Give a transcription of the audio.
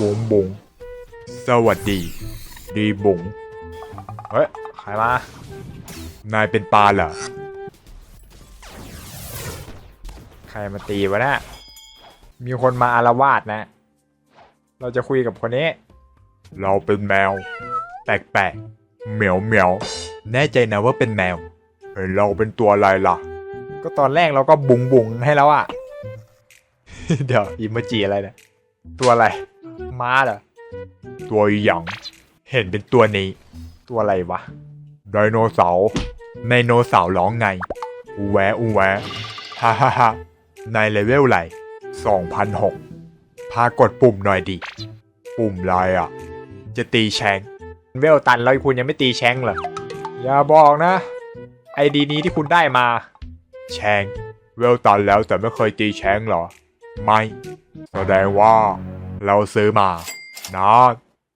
บุ๋งบุ๋งสวัสดี ดีบุ๋งเฮ้ย ใครมา นายเป็นปลาเหรอ ใครมาตีวะนะมีคนมาอารวาสนะ เราจะคุยกับคนนี้ เราเป็นแมว แปลกๆ เหมียวเหมียว แน่ใจนะว่าเป็นแมว เฮ้ยเราเป็นตัวอะไรล่ะ ก็ตอนแรกเราก็บุ๋งบุ๋งให้แล้วอะเดี๋ยวอิโมจิอะไรเนี่ย ตัวอะไร ม้าเหรอ ตัวหยังเห็นเป็นตัวนี้ ตัวอะไรวะ ไดโนเสาร์ไดโนเสาร์ร้องไง อูแวะอูแวะฮ่าฮ่าฮ่าในเลเวลไหลสองพันหกพากดปุ่มหน่อยดิ ปุ่มอะไรอะ จะตีแชง เวลตันแล้วคุณยังไม่ตีแชงเหรอ อย่าบอกนะ ไอดีนี้ที่คุณได้มา แชง เวลตันแล้วแต่ไม่เคยตีแชงเหรอ ไม่ แสดงว่า เราซื้อมานะ